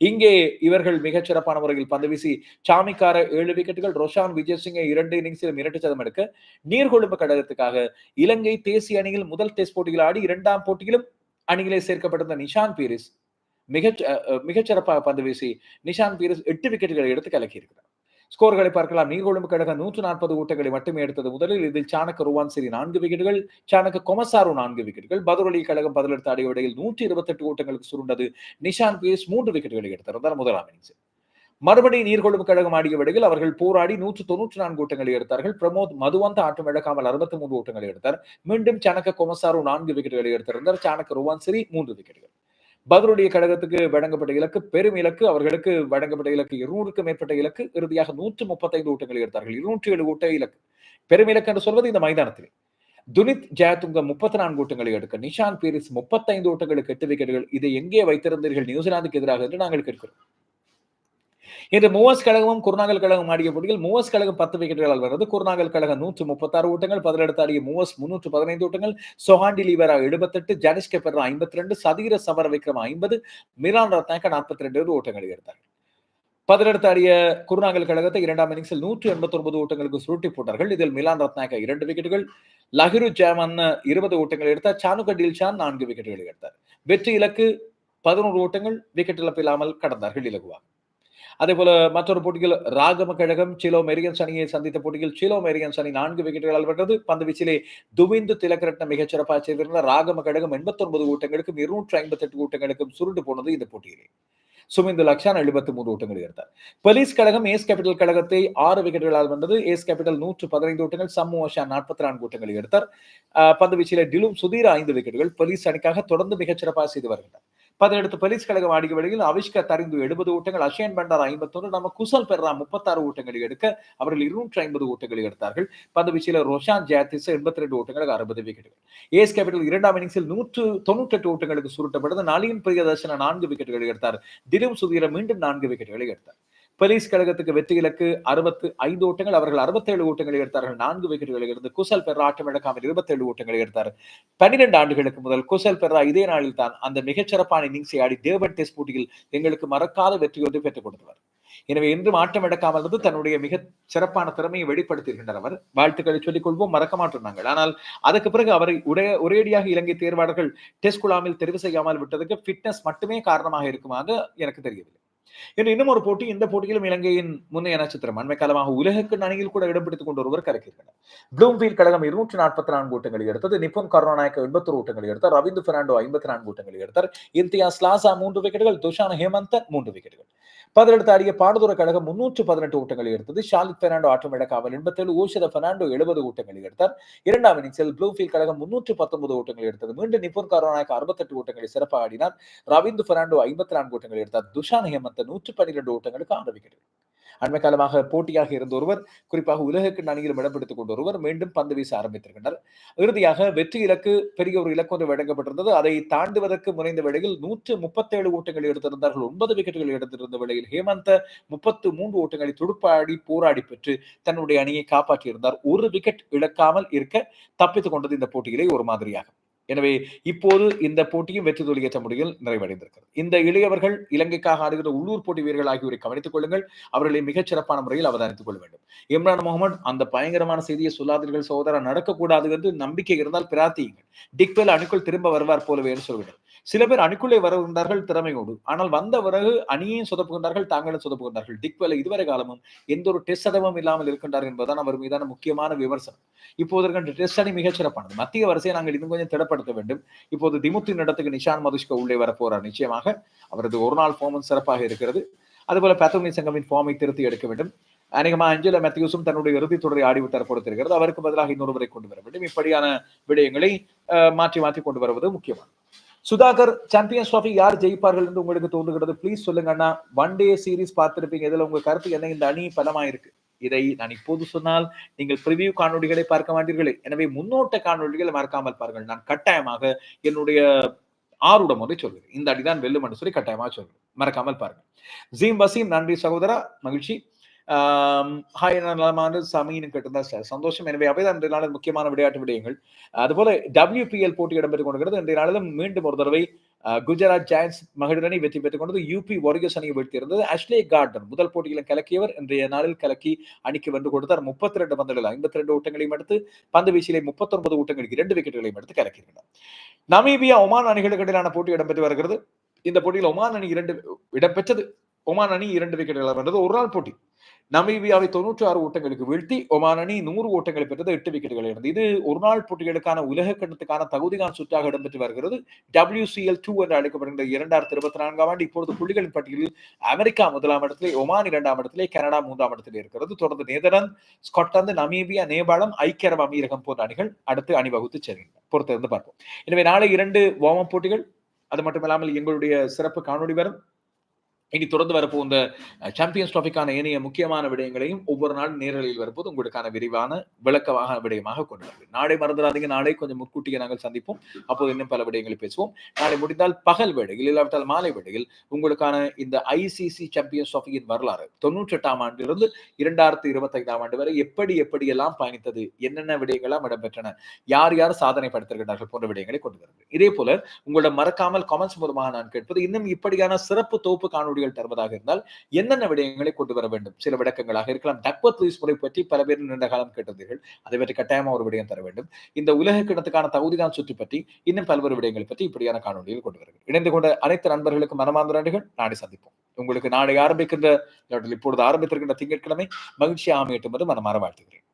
[SPEAKER 1] இங்கே இவர்கள் மிகச் சிறப்பான முறையில் பந்து வீசி சாமிக்கார ஏழு விக்கெட்டுகள் ரோஷான் விஜயசிங்கை இரண்டு இன்னிங்ஸிலும் இரண்டு சதம் எடுக்க நீர்கொழும்பு கழகத்துக்காக இலங்கை தேசிய அணியில் முதல் டெஸ்ட் போட்டியில் ஆடி இரண்டாம் போட்டியிலும் அணியிலே சேர்க்கப்பட்டிருந்த நிஷான் பீரிஸ் மிகச் மிகச்சிறப்பாக பந்து வீசி நிஷான் பீரிஸ் எட்டு விக்கெட்டுகளை எடுத்து கலக்கியிருக்கிறார். ஸ்கோர்களை பார்க்கலாம். நீர்கொழும்பு கழகம் நூற்று நாற்பது ஓட்டங்களை மட்டுமே எடுத்தது முதலில். இதில் சாணக்க ருவான் சிறி நான்கு விக்கெட்டுகள் சாணக்க கொமசாரு நான்கு விக்கெட்டுகள் பதுரொலி கழகம் பதிலெடுத்த ஆடிய நூற்றி இருபத்தி எட்டு ஓட்டங்களுக்கு சுருண்டது. நிஷான் பீரிஸ் மூன்று விக்கெட்டுகளை எடுத்திருந்தார் முதலாம் இன்னிங்ஸ் மறுபடி நீர்கொழும்பு கழகம் ஆடிய விடையில் அவர்கள் போராடி நூற்று தொன்னூற்றி நான்கு ஓட்டங்களை எடுத்தார்கள். பிரமோத் மதுவந்த ஆட்டம் இழக்காமல் அறுபத்தி மூன்று ஓட்டங்களை எடுத்தார். மீண்டும் சாணக்க கொமசாரு நான்கு விக்கெட்டுகளை எடுத்திருந்தார். சாணக்க ருவான் சிறி மூன்று விக்கெட்டுகள். பதிலுடைய கழகத்துக்கு வழங்கப்பட்ட இலக்கு பெரும் இலக்கு அவர்களுக்கு வழங்கப்பட்ட இலக்கு இருநூறுக்கு மேற்பட்ட இலக்கு இறுதியாக நூற்று முப்பத்தைந்து ஓட்டங்களை எடுத்தார்கள். இருநூற்றி ஏழு ஓட்ட இலக்கு. பெரும் இலக்கு என்று சொல்வது இந்த மைதானத்திலே. துனித் ஜெயதுங்க முப்பத்தி நான்கு ஓட்டங்களை எடுக்க நிஷான் பீரிஸ் முப்பத்தைந்து ஓட்டங்களுக்கு எட்டு விக்கெட்டுகள் இதை எங்கே வைத்திருந்தீர்கள் நியூசிலாந்துக்கு எதிராக என்று நாங்கள் கேட்கிறோம். இன்று மூவஸ் கழகமும் குருநாகல் கழகம் ஆடிய போட்டியில் மூவஸ் கழகம் பத்து விக்கெட்டுகளால் வருது குருநாகல் கழகம் நூற்று முப்பத்தாறு ஓட்டங்கள் பதிலெடுத்து ஆடிய மூவஸ் முன்னூற்று பதினைந்து ஓட்டங்கள் சொஹாண்டி லீவரா எழுபத்தெட்டு ஜனிஷ் கெப்பர் ஐம்பத்தி ரெண்டு சதீர சமர விக்ரம் ஐம்பது மிரான் ரத்னாக்க நாற்பத்தி ரெண்டு ஓட்டங்கள் எடுத்தார்கள். பதிலெடுத்து ஆடிய குருநாகல் கழகத்தை இரண்டாம் இன்னிங்ஸில் நூற்று எண்பத்தி ஒன்பது ஓட்டங்களுக்கு சுருட்டி போட்டார்கள். இதில் மிலான் ரத்னாக்க இரண்டு விக்கெட்டுகள் லஹிரு ஜாமன் இருபது ஓட்டங்கள் எடுத்தார். சானுக டில்ஷான் நான்கு விக்கெட்டுகள் எடுத்தார். வெற்றி இலக்கு பதினோரு ஓட்டங்கள் விக்கெட் இழப்பு இல்லாமல் கடந்தார்கள் இலகுவாக. அதே போல மற்றொரு போட்டியில் ராகம கழகம் சிலோ மெரியன்ஸ் அணியை சந்தித்த போட்டியில் சிலோ மெரியன்ஸ் அணி நான்கு விக்கெட்டுகளால் வென்றது. பந்து வீச்சிலே துவிந்து திலக்கரட்ன மிகச் சிறப்பாக செய்திருந்த ராகம கழகம் எண்பத்தி ஒன்பது ஓட்டங்களுக்கும் இருநூற்று ஐம்பத்தி எட்டு ஓட்டங்களுக்கும் சுருண்டு போனது இந்த போட்டியிலே. சுமிந்து லக்ஷான் எழுபத்தி மூன்று ஓட்டங்கள் எடுத்தார். போலீஸ் கழகம் ஏஸ் கேபிட்டல் கழகத்தை ஆறு விக்கெட்டுகளால் வென்றது. ஏஸ் கேபிட்டல் நூற்று பதினைந்து ஓட்டங்கள் சம்மு ஓஷா நாற்பத்தி நான்கு ஓட்டங்களை எடுத்தார். பந்து வீச்சிலே டிலும் சுதீர் ஐந்து விக்கெட்டுகள். போலீஸ் அணிக்காக தொடர்ந்து மிகச்சிறப்பாக செய்து வருகின்றனர் பதினெடுத்து போலீஸ் கழகம் ஆடிய வேளையில் அவிஷ்கா தரிந்து எழுபது ஓட்டங்கள் அஷயன் பண்டார் ஐம்பத்தொன்று நம்ம குசல் பெர்ரா முப்பத்தாறு ஓட்டங்களை எடுக்க அவர்கள் இருநூற்றி ஐம்பது ஓட்டங்களை எடுத்தார்கள். பந்து வீச்சில ரோஷான் ஜாத்திஸ் எண்பத்தி ரெண்டு ஓட்டங்களுக்கு அறுபது விக்கெட்டுகள் ஏஸ் கேபிட்டல் இரண்டாம் இன்னிங்ஸில் நூற்று தொண்ணூற்றி எட்டு ஓட்டங்களுக்கு சுருட்டப்பட்டது நளின் பிரியதர்ஷன நான்கு விக்கெட்டுகளை எடுத்தார். திலீப் சுதீர மீண்டும் நான்கு விக்கெட்டுகளை எடுத்தார். போலீஸ் கழகத்துக்கு வெற்றி இலக்கு அறுபத்து ஐந்து ஓட்டங்கள் அவர்கள் அறுபத்தேழு ஓட்டங்களை எடுத்தார்கள். நான்கு விக்கெட்டுகளை இருந்து குசல் பெர்ரா ஆட்டம் இழக்காமல் இருபத்தேழு ஓட்டங்களை எடுத்தார். பன்னிரண்டு ஆண்டுகளுக்கு முதல் குசல் பெர்ரா இதே நாளில் தான் அந்த மிகச்சிறப்பான இன்னிங்ஸை ஆடி தேவன் டெஸ்ட் போட்டியில் எங்களுக்கு மறக்காத வெற்றி ஒன்று பெற்றுக் கொடுத்தவர். எனவே இன்றும் ஆட்டம் எடுக்காமல் இருந்து தன்னுடைய மிக சிறப்பான திறமையை வெளிப்படுத்தியிருக்கின்றனர் அவர். வாழ்த்துக்களை சொல்லிக் கொள்வோம் மறக்க மாட்டோம் நாங்கள். ஆனால் அதுக்கு பிறகு அவரை உடைய ஒரேடியாக இலங்கை தேர்வாளர்கள் டெஸ்ட் குழாமில் தெரிவு செய்யாமல் விட்டதுக்கு ஃபிட்னஸ் மட்டுமே காரணமாக இருக்குமாக எனக்கு தெரியவில்லை. இன்று இன்னும் ஒரு போட்டி இந்த போட்டியிலும் இலங்கையின் முன்னைய நட்சத்திரம் அண்மை காலமாக உலகக்கு அணியில் கூட இடம் பிடித்துக் கொண்டு ஒருவர் கலக்கியிருக்கிறார் ப்ளூம்ஃபீல்ட் கழகம் இருநூற்றி நாற்பத்தி நான்கு ஓட்டங்களை எடுத்தது. நிப்பன் கருணாநாயக்க எண்பத்தொரு ஓட்டங்களை எடுத்தார். ரவீந்து பெர்னாண்டோ ஐம்பத்தி நான்கு ஓட்டங்களை எடுத்தார். இந்தியாஸ் லாசா மூன்று விக்கெட்டுகள். துஷான் ஹேமந்த மூன்று விக்கெட்டுகள். பதினெடுத்து ஆடிய பாடுதுற கழகம் முன்னூற்று பதினெட்டு ஓட்டங்களை எடுத்தது. ஷாலித் பெர்னாண்டோ ஆட்டம் இழக்காமல் எண்பத்தேழு. ஓஷத பெர்னாண்டோ எழுபது ஓட்டங்களை எடுத்தார். இரண்டாம் இன்னிங்ஸில் ப்ளூஃபீல்ட் கழகம் முன்னூற்று பத்தொன்பது ஓட்டங்களை எடுத்தது. மீண்டும் நிபுன் கருணாநாயக்க அறுபத்தெட்டு ஓட்டங்களை சிறப்பாக ஆடினார். ரவீந்து பெர்னாண்டோ ஐம்பத்தி நான்கு ஓட்டங்களை எடுத்தார். துஷான் ஹேமந்த நூற்று பன்னிரண்டு ஓட்டங்களுக்கு ஆறு விக்கெட்டுகள் அண்மை காலமாக போட்டியாக இருந்த ஒருவர் குறிப்பாக உலகக்கு அணியில் இடம்பெடுத்துக் கொண்ட ஒருவர் மீண்டும் பந்து வீச ஆரம்பித்திருக்கின்றனர் இறுதியாக வெற்றி இலக்கு பெரிய ஒரு இலக்கு ஒன்று வழங்கப்பட்டிருந்தது. அதை தாண்டுவதற்கு முனைந்த வேளையில் நூற்று முப்பத்தேழு ஓட்டங்களை எடுத்திருந்தார்கள். ஒன்பது விக்கெட்டுகள் எடுத்திருந்த வேளையில் ஹேமந்த முப்பத்து மூன்று ஓட்டங்களை துடுப்பாடி போராடி பெற்று தன்னுடைய அணியை காப்பாற்றியிருந்தார். ஒரு விக்கெட் இழக்காமல் இருக்க தப்பித்துக் கொண்டது இந்த போட்டியிலே ஒரு மாதிரியாகும். எனவே இப்போது இந்த போட்டியும் வெற்றி தோல்வியற்ற முறையில் நிறைவடைந்திருக்கிறது. இந்த இளையவர்கள் இலங்கைக்காக ஆடுகிற உள்ளூர் போட்டி வீரர்கள் ஆகியோரை கவனித்துக் கொள்ளுங்கள். அவர்களை மிகச் சிறப்பான முறையில் அவதானித்துக் கொள்ள வேண்டும். இம்ரான் முகமது அந்த பயங்கரமான செய்தியை சொல்லாதீர்கள் சகோதரர் நடக்கக்கூடாது என்று நம்பிக்கை இருந்தால் பிரார்த்தியுங்கள். டிக்வெல் அணுக்குள் திரும்ப வருவார் போலவே என்று சொல்கிறார் சில பேர் அணிக்குள்ளே வருகின்றார்கள் திறமையோடு. ஆனால் வந்த பிறகு அணியையும் சொதப்புகின்றார்கள் தாங்களும் சொதப்புகின்றார்கள். டிக்வெல் இதுவரை காலமும் எந்த ஒரு டெஸ்ட் சதவம் இல்லாமல் இருக்கின்றார் என்பதுதான் அவர் மீதான முக்கியமான விமர்சனம். இப்போது இருக்கின்ற டெஸ்ட் அணி மிகச் சிறப்பானது. மத்திய வரிசையை நாங்கள் இன்னும் கொஞ்சம் திடப்படுத்த வேண்டும். இப்போது திமுத்தின் இடத்துக்கு நிஷான் மதுஷ்கா உள்ளே வரப்போறார். நிச்சயமாக அவரது ஒரு நாள் ஃபார்மும் சிறப்பாக இருக்கிறது. அதுபோல பேத்தோமி சங்கமின் ஃபார்மை திருத்தி எடுக்க வேண்டும். அநேகமா அஞ்சல மேத்யூஸும் தன்னுடைய இறுதித் தொடரை ஆடிவிட்டார் கொடுத்திருக்கிறது அவருக்கு பதிலாக இன்னொருவரை கொண்டு வர வேண்டும். இப்படியான விடயங்களை மாற்றி மாற்றி கொண்டு வருவது முக்கியமானது. சுதாகர் சாம்பியன்ஸ் ட்ராஃபி யார் ஜெயிப்பார்கள் என்று உங்களுக்கு தோன்றுகிறது? ப்ளீஸ் சொல்லுங்க அண்ணா. ஒன் டே சீரீஸ் பார்த்திருப்பீங்க. இதுல உங்க கருத்து என்ன? இந்த அணி பலமாயிருக்கு. இதை நான் இப்போது சொன்னால் நீங்கள் பிரிவியூ காணொலிகளை பார்க்க மாட்டீர்களே. எனவே முன்னோட்ட காணொலிகளை மறக்காமல் பாருங்கள். நான் கட்டாயமாக என்னுடைய ஆறுடம் ஒன்றை சொல்கிறேன் இந்த அடிதான் வெல்லும் என்று சொல்லி கட்டாயமாக சொல்கிறேன் மறக்காமல் பாருங்கள். ஜீம் வசீம் நன்றி சகோதரா. மகிழ்ச்சி. ஹாய் நலமான சமீனு கேட்டிருந்தா சார் சந்தோஷம். எனவே அவைதான் இன்றைய நாளில் முக்கியமான விளையாட்டு விடயங்கள். அதுபோல டபிள்யூபிஎல் போட்டி இடம்பெற்றுக் கொண்டிருக்கிறது. இன்றைய நாளிலும் மீண்டும் ஒரு தடவை குஜராத் ஜாயன்ஸ் மகளிர் அணி வெற்றி பெற்றுக் கொண்டது. யூபி வாரியர்ஸ் அணியை வீழ்த்தியிருந்தது. அஷ்லே கார்டன் முதல் போட்டியிலும் கலக்கியவர். இன்றைய நாளில் கலக்கி அணிக்கு வந்து கொடுத்தார். முப்பத்தி ரெண்டு பந்துகளில் ஐம்பத்தி ரெண்டு ஓட்டங்களையும் எடுத்து பந்து வீச்சிலே முப்பத்தொன்பது ஓட்டங்களுக்கு இரண்டு விக்கெட்டுகளையும் எடுத்து கலக்கியிருக்கிறார். நமீபியா ஒமான் அணிகளுக்கு இடையிலான போட்டி இடம்பெற்று வருகிறது. இந்த போட்டியில் ஒமான் அணி இரண்டு இடம்பெற்றது. ஒமான் அணி இரண்டு விக்கெட்டுகள் வென்றது. ஒரு நாள் போட்டி. நமீபியாவை தொண்ணூற்றி ஆறு ஓட்டங்களுக்கு வீழ்த்தி ஒமான் அணி நூறு ஓட்டங்களை பெற்றது எட்டு விக்கெட்டுகள் இருந்தது இது ஒரு நாள் போட்டிகளுக்கான உலக கட்டத்துக்கான தகுதிகான் சுற்றாக இடம்பெற்று வருகிறது. WCL டூ என்று அழைக்கப்படுகிற இரண்டாயிரத்தி இருபத்தி நான்காம் ஆண்டு இப்பொழுது புள்ளிகளின் பட்டியலில் அமெரிக்கா முதலாம் இடத்திலே ஒமான் இரண்டாம் இடத்திலே கனடா மூன்றாம் இடத்திலே இருக்கிறது. தொடர்ந்து நெதர்லாந்து ஸ்காட்லாந்து நமீபியா நேபாளம் ஐக்கிய அரபு அமீரகம் போன்ற அணிகள் அடுத்து அணிவகுத்து செல்கின்றன. பொறுத்திருந்து பார்ப்போம். எனவே நாளை இரண்டு வார்ம் போட்டிகள். அது மட்டுமில்லாமல் எங்களுடைய சிறப்பு காணொளி வரும். இனி தொடர்ந்து வரப்போந்த சாம்பியன்ஸ் டிராஃபிக்கான ஏனைய முக்கியமான விடயங்களையும் ஒவ்வொரு நாள் நேரலையில் வரும்போது உங்களுக்கான விரிவான விளக்கமாக விடயமாக கொண்டு வருவேன் நாளை மறந்துடாதீங்க. நாளை கொஞ்சம் முன்கூட்டியே நாங்கள் சந்திப்போம். அப்போது இன்னும் பல விடயங்களை பேசுவோம். நாளை முடிந்தால் பகல் வேடையில் இல்லாவிட்டால் மாலை வேடையில் உங்களுக்கான இந்த ஐசிசி சாம்பியன்ஸ் டிராஃபியின் வரலாறு தொண்ணூற்றி எட்டாம் ஆண்டிலிருந்து இரண்டாயிரத்தி இருபத்தி ஐந்தாம் ஆண்டு வரை எப்படி எப்படியெல்லாம் பயணித்தது என்னென்ன விடயங்கள்லாம் இடம்பெற்றன யார் யார் சாதனை படுத்திருக்கிறார்கள் போன்ற விடயங்களை கொண்டு வருகிறேன் இதே போல உங்களோட மறக்காமல் கமெண்ட்ஸ் மூலமாக நான் கேட்பது இன்னும் இப்படியான சிறப்பு தொகுப்பு காணொலிகள் தருவதாக இருந்தால் என்னென்ன விடயங்களை கொண்டு வர வேண்டும்? சில விளக்கங்களாக இருக்கலாம். டக்வத் லூயிஸ் முறை பற்றி பல பேர் நீண்ட காலம் கேட்டதீர்கள் அதை பற்றி கட்டாயமா ஒரு விடயம் தர வேண்டும். இந்த உலக கிணத்துக்கான தகுதிதான் சுற்றி பற்றி இன்னும் பல்வேறு விடயங்களை பற்றி இப்படியான காணொலியில் கொண்டு வருகிறேன் இணைந்து கொண்ட அனைத்து நண்பர்களுக்கும் மனமார்ந்த நன்றிகள். நாளை சந்திப்போம். உங்களுக்கு நாளை ஆரம்பிக்கின்ற இப்பொழுது ஆரம்பித்திருக்கின்ற திங்கட்கிழமை மகிழ்ச்சி அமையட்டும் என்று மனமாற வாழ்த்துகிறேன்.